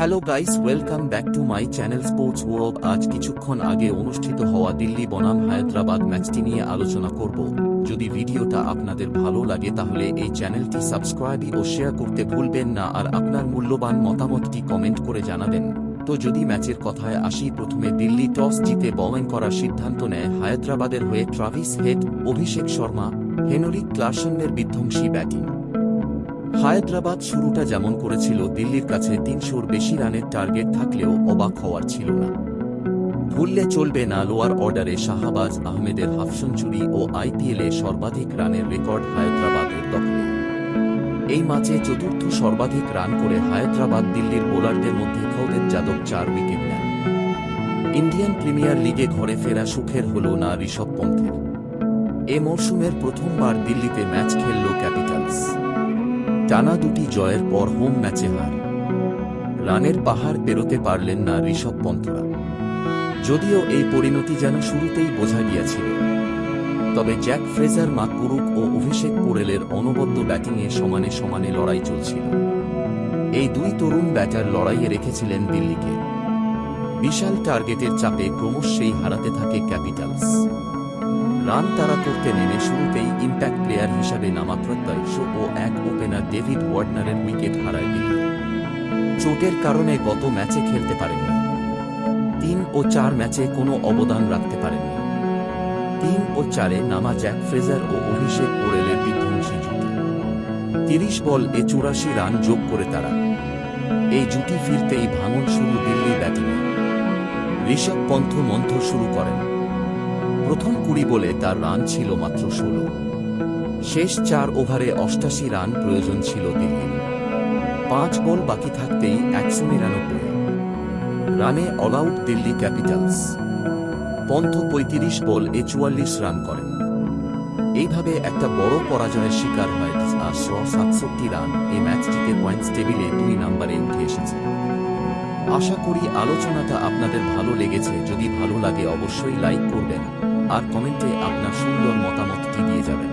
Hello guys welcome back to my channel sports world আজ কিছুক্ষণ আগে অনুষ্ঠিত হওয়া দিল্লি বনাম হায়দ্রাবাদ ম্যাচটি নিয়ে আলোচনা করব। যদি ভিডিওটা আপনাদের ভালো লাগে তাহলে এই চ্যানেলটি সাবস্ক্রাইব ও শেয়ার করতে ভুলবেন না আর আপনার মূল্যবান মতামতটি কমেন্ট করে জানাবেন। তো যদি ম্যাচের কথায় আসি, প্রথমে দিল্লি টস জিতে বোলিং করার সিদ্ধান্ত নেয় হায়দ্রাবাদের হয়ে Travis Head Abhishek Sharma. Henry ক্লার্সনের বিধ্বংসী ব্যাটিং। হায়দ্রাবাদ শুরুটা যেমন করেছিল, দিল্লির কাছে তিনশোর বেশি রানের টার্গেট থাকলেও অবাক হওয়ার ছিল না। ভুললে চলবে না লোয়ার অর্ডারে শাহাবাজ আহমেদের হাফ সেঞ্চুরি ও আইপিএলে সর্বাধিক রানের রেকর্ড হায়দ্রাবাদের দখলে। এই ম্যাচে চতুর্থ সর্বাধিক রান করে হায়দ্রাবাদ দিল্লির বোলারদের মধ্যে খৌদের যাদব চার উইকেট নেন। ইন্ডিয়ান প্রিমিয়ার লিগে ঘরে ফেরা সুখের হল না ঋষভ পন্থের। এ মরশুমের প্রথমবার দিল্লিতে ম্যাচ খেলল ক্যাপিটালস। টানা দুটি জয়ের পর হোম ম্যাচে হার। রানের পাহাড় পেরোতে পারলেন না ঋষভ পন্থরা। যদিও এই পরিণতি যেন শুরুতেই বোঝা গিয়াছিল। তবে জ্যাক ফ্রেজার মাকপুরুক ও অভিষেক পোরেলের অনবদ্য ব্যাটিংয়ে সমানে সমানে লড়াই চলছিল। এই দুই তরুণ ব্যাটার লড়াইয়ে রেখেছিলেন দিল্লিকে। বিশাল টার্গেটের চাপে ক্রমশ সেই হারাতে থাকে ক্যাপিটালস। রান তারা করতে নেমে শুরুতেই ইম্প্যাক্ট প্লেয়ার হিসাবে নামা প্রত্যাশ ও ওপেনার ডেভিড ওয়ার্ডনারের উইকেট হারায় দিল্লি চোটের কারণে গত ম্যাচে খেলতে পারেননি। তিন ও চার ম্যাচে কোনো অবদান রাখতে পারেননি। তিন ও চারে নামা জ্যাক ফ্রেজার ও অভিষেক পোরেলের বিধ্বংসী জুটি। তিরিশ বল এ চুরাশি রান যোগ করে তারা। এই জুটি ফিরতেই ভাঙন শুরু দিল্লি ব্যাটিংয়ে। ঋষভ পন্থ মন্থ শুরু করেন। প্রথম কুড়ি বলে তার রান ছিল মাত্র ষোলো। শেষ চার ওভারে অষ্টাশি রান প্রয়োজন ছিল দিল্লির পাঁচ বল বাকি থাকতেই একশো নিরানব্বই। রানে all out Delhi capitals. Pant পঁয়ত্রিশ বল এ চুয়াল্লিশ রান করেন। এইভাবে একটা বড় পরাজয়ের শিকার হয় আটশো সাতষট্টি রান এই ম্যাচটিতে পয়েন্টস টেবিলে দুই নম্বরে উঠে এসেছে। আশা করি আলোচনাটা আপনাদের ভালো লেগেছে। যদি ভালো লাগে অবশ্যই লাইক করবেন। আর কমেন্টে আপনার সুন্দর মতামতটি দিয়ে যাবেন?